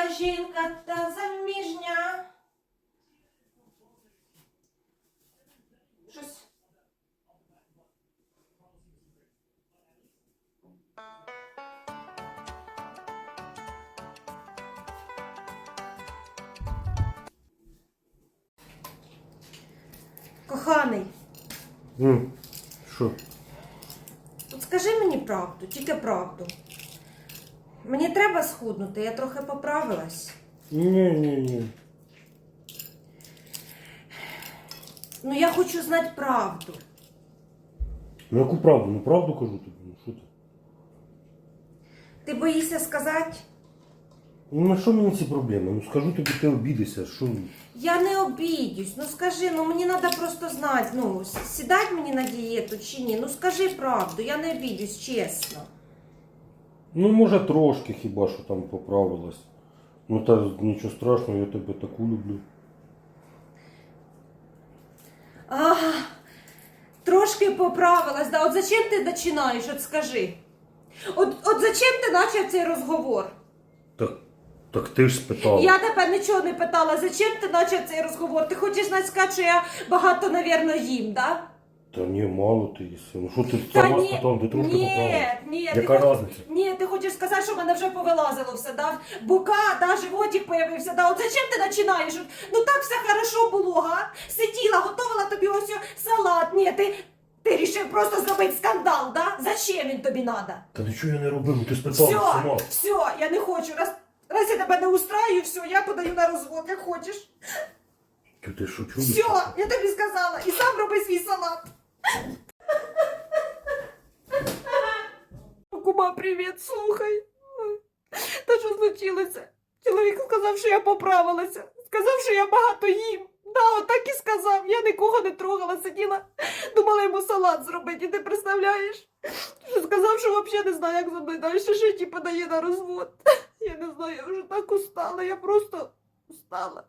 Щаслива жінка та заміжня. Щось. Коханий, Що? от скажи мені правду, тільки правду. Мені треба схуднути, я трохи поправилась. Ні, ні, ні. Ну я хочу знати правду. Ну яку правду? Ну правду кажу тобі. Ну що ти? Ти боїшся сказати? Ну на що мені ці проблеми? Ну скажу тобі, ти обідишся, що. Я не обідюсь. Ну скажи, ну мені треба просто знати, ну, сідать мені на дієту чи ні. Ну скажи правду, я не обідюсь, чесно. Ну, може, трошки хіба що там поправилась. Ну та нічого страшного, я тебе таку люблю. Ага, трошки поправилась. Да. От зачем ти починаєш, от скажи. От, от зачем ти почав цей розговор? Так, так ти ж спитала. Я тебе нічого не питала, зачем ти почав цей розговор? Ти хочеш знати сказати, що я багато, навірно, їм, да? Та ні, мало ти їси. Ну що ти Та сама ні, спитала, ти трошки ні, поправилась. ні, ти Яка хоч- різниця? Ні, ти хочеш сказати, що в мене вже повилазило все, да? Бока, да, животик появився, да? От зачем ти починаєш? От, Ну так все хорошо було, га? Сиділа, готувала тобі ось о салат. Ні, ти, ти рішив просто зробити скандал, да? Зачем він тобі надо? Та нічого я не робив, ну ти спитала Все, сама. все, я не хочу. Раз, раз я тебе не устраю, все, я подаю на розвод, як хочеш. Ти, ти що? Все, я тобі сказала. І сам Кума, привіт, слухай. Та що случилося? Чоловік сказав, що я поправилася. Сказав, що я багато їм. Да, от так і сказав. Я нікого не трогала, сиділа, думала йому салат зробити. І ти представляєш? Що сказав, що взагалі не знаю, як зо мною далі жити і подає на розвод. Я не знаю, я вже так устала, я просто устала.